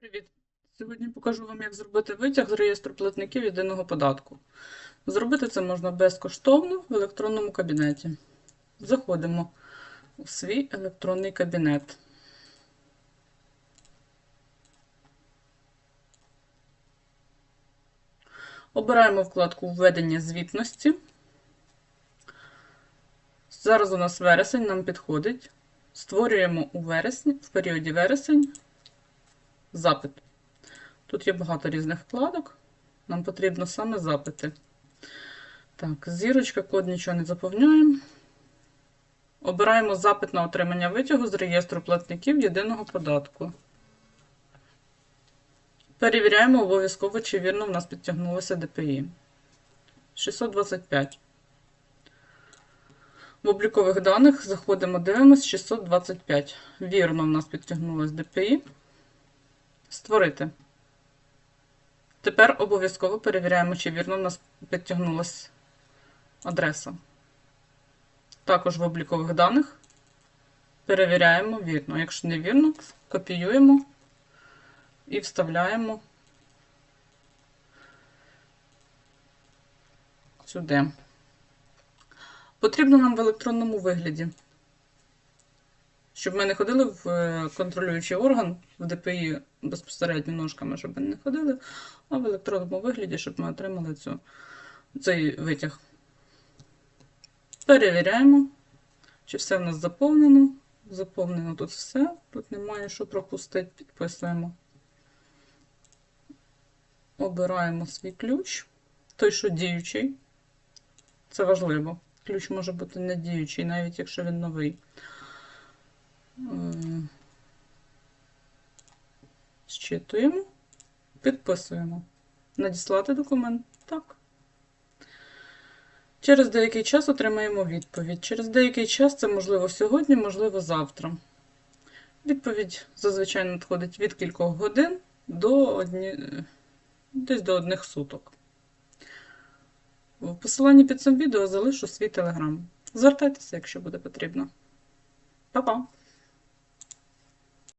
Привіт! Сьогодні покажу вам, як зробити витяг з реєстру платників єдиного податку. Зробити це можна безкоштовно в електронному кабінеті. Заходимо у свій електронний кабінет. Обираємо вкладку Введення звітності. Зараз у нас вересень нам підходить. Створюємо у вересні, в періоді вересень запит. Тут є багато різних вкладок. Нам потрібно саме запити. Так, зірочка, код нічого не заповнюємо. Обираємо запит на отримання витягу з реєстру платників єдиного податку. Перевіряємо обов'язково, чи вірно в нас підтягнулося ДПІ. 625. В облікових даних заходимо, дивимось 625. Вірно, в нас підтягнулося ДПІ. Створити. Тепер обов'язково перевіряємо, чи вірно в нас підтягнулася адреса. Також в облікових даних перевіряємо вірно. Якщо не вірно, копіюємо і вставляємо сюди. Потрібно нам в електронному вигляді. Щоб ми не ходили в е, контролюючий орган в ДПІ безпосередньо ножками, щоб ми не ходили, а в електронному вигляді, щоб ми отримали цю, цей витяг. Перевіряємо, чи все в нас заповнено. Заповнено тут все, тут немає що пропустити, підписуємо. Обираємо свій ключ, той, що діючий. Це важливо. Ключ може бути не діючий, навіть якщо він новий. Зчитуємо, підписуємо. Надіслати документ. Так. Через деякий час отримаємо відповідь. Через деякий час це можливо сьогодні, можливо завтра. Відповідь зазвичай надходить від кількох годин до одні... десь до одних суток. В посиланні під цим відео залишу свій телеграм. Звертайтеся, якщо буде потрібно. Па-па!